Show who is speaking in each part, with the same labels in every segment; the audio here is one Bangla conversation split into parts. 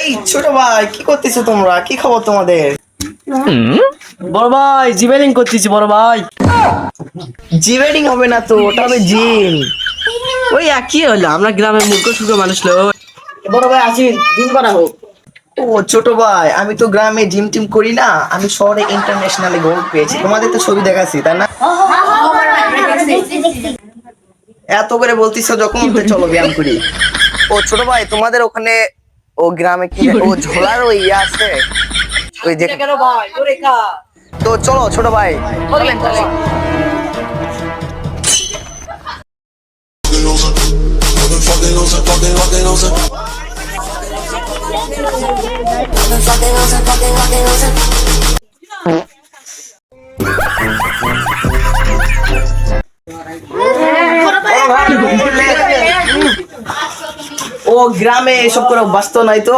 Speaker 1: এই ছোট ভাই কি করতেছো তোমরা? কি খবর তোমাদের?
Speaker 2: বড় ভাই জিভেলিং করতেছি বড় ভাই।
Speaker 1: জিভেলিং হবে না তো ওটা হবে জিম।
Speaker 2: ওই একই হলো আমরা গ্রামের মূর্খ সুখ মানুষ লোক। বড় ভাই আসি জিম করা হোক
Speaker 1: ও ছোট ভাই আমি তো গ্রামে জিম টিম করি না আমি শহরে ইন্টারন্যাশনালে গোল্ড পেয়েছি। তোমাদের তো ছবি দেখাচ্ছি তাই না? এত করে বলতিছো যখন চলো ব্যায়াম করি। ও ছোট ভাই তোমাদের ওখানে ও গ্রামে কি ও ঝোলার ওই ইয়ে আছে? ওই যে তো চলো ছোট ভাই চলেন চলেন। ও গ্রামে এসব করে অভ্যস্ত নাই তো।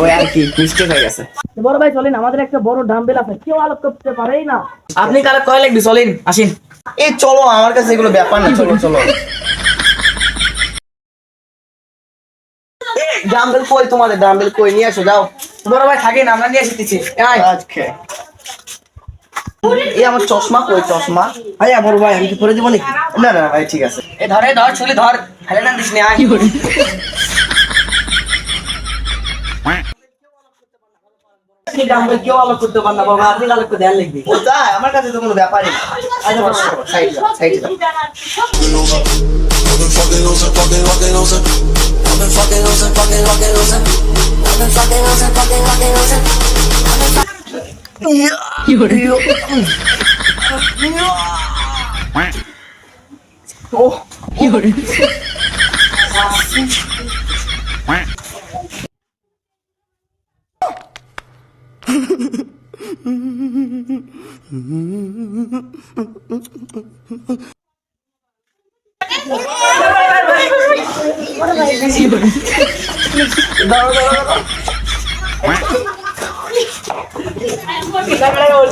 Speaker 1: ও আর কি মিস্টেক হয়ে গেছে।
Speaker 2: বড় ভাই চলেন আমাদের একটা বড় ডাম্বেল আছে। কেউ আলোক করতে পারেই না। আপনি কালে কয় লাগবে? চলেন আসেন।
Speaker 1: এই চলো আমার কাছে এগুলো ব্যাপার না চলো চলো। ডাম্বেল কই তোমাদের? ডাম্বেল কই? নিয়ে আসো যাও।
Speaker 2: বড় ভাই থাকেন আমরা নিয়ে এসেছি
Speaker 1: আজকে। এই আমার চশমা কই চশমা?
Speaker 2: ভাইয়া বড় ভাই আমি কি করে দিব নাকি?
Speaker 1: না না ভাই ঠিক আছে।
Speaker 2: এ ধরে ধর চুলি ধর। ফেলে না দিস আয়। কেউ আলোক করতে পারেন না বাবা আপনি করে দেন লাগবে
Speaker 1: আমার কাছে তো কোনো ব্যাপারই না। been fucking losing, fucking, fucking losing. I've been fucking losing, fucking, fucking losing. I've দাঁড়াও দাঁড়াও